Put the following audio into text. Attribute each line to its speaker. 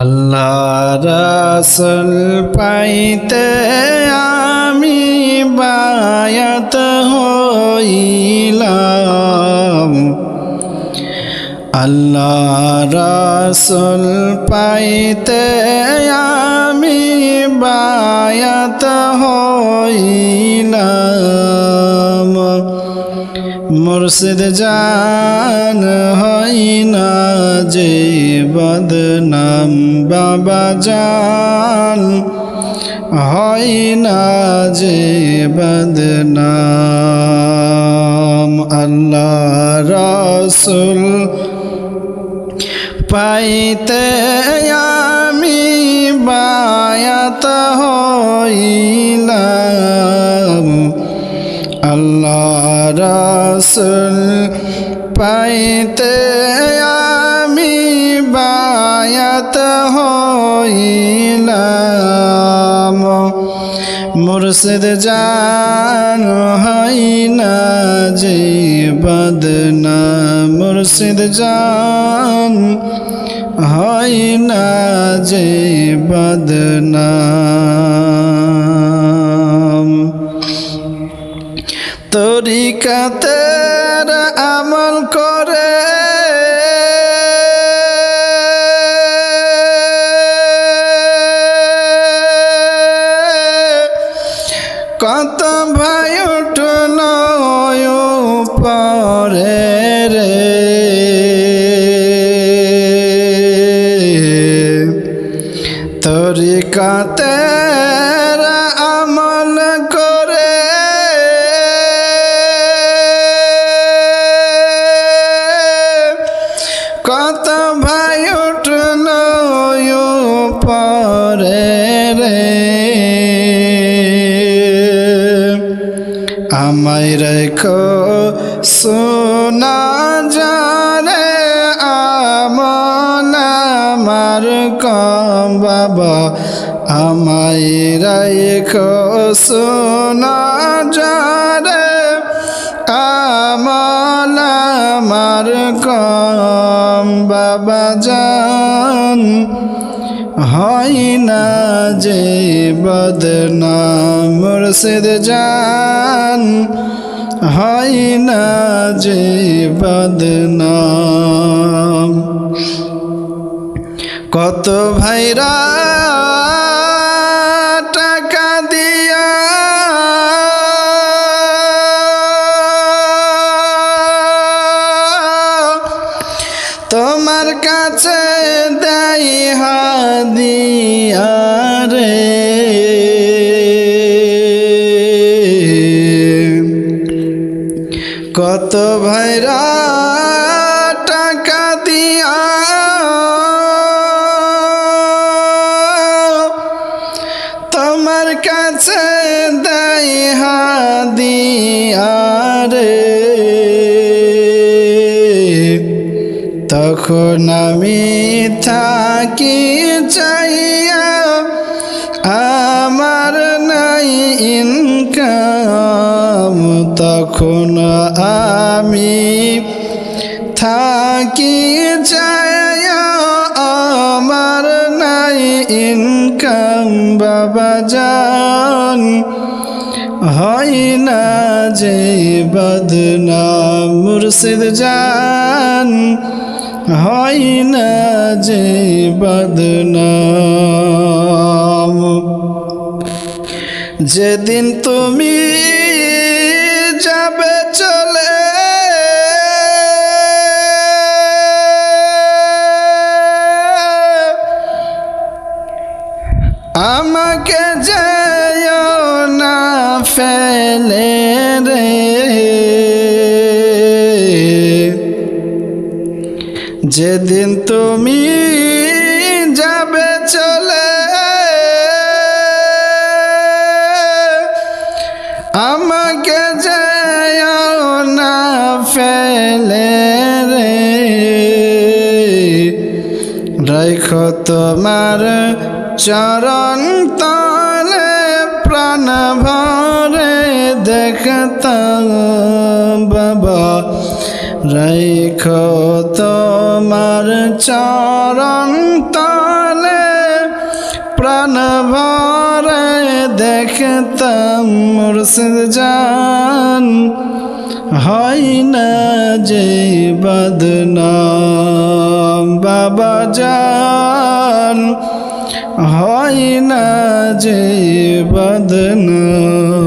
Speaker 1: আল্লাহ রাসুল পাইতে আমি বায়াত হইলাম। আল্লাহ রাসুল পাইতে আমি বায়াত হইলাম মুর্শিদ জান হয় না যে বদনাম বাবা জান। হয় না যে বদনাম আল্লাহ রসুল। পাইতে আমি বায়াত হইলাম। রসুল পাইতে আমি বায়াত হইলাম। মুর্শিদ জান হয় না যে বদনা মুর্শিদ জান হয় না যে বদনাম তরিকাতের আমল করে। কত ভাই উঠল পরে রে। তরিকাতের আমায় রেখো, সোনা আমল আমার কম বাবা। আমায় রেখো, সোনা আমল আমার কম বাবা জান। হয় না যে বদনাম মুর্শিদ জান। হয় না যে বদনাম। কত ভাইরা টাকা দিয়া তোমার কাছে হাদিয়া রে কত ভাইরা তখন আমি থাকি চাইয়া আমার নাই ইনকাম, তখন আমি থাকি চাইয়া আমার নাই ইনকাম, বাবা জান, হয় না যে বদনাম মুর্শিদ জান। হয় না যে বদনাম। যেদিন তুমি যাবে চলে আমাকে যেও না ফেলে রে। যেদিন তুমি যাবে চলে, আমাকে যেও না ফেলে রে। রাখো তোমার চরণ তলে, প্রাণ ভরে দেখতাম বাবা। রেখ তোমার চরণ তলে, প্রাণ ভরে দেখতাম মুর্শিদ জান। হয় না যে বদনাম বাবা জান। হয় না যে বদনাম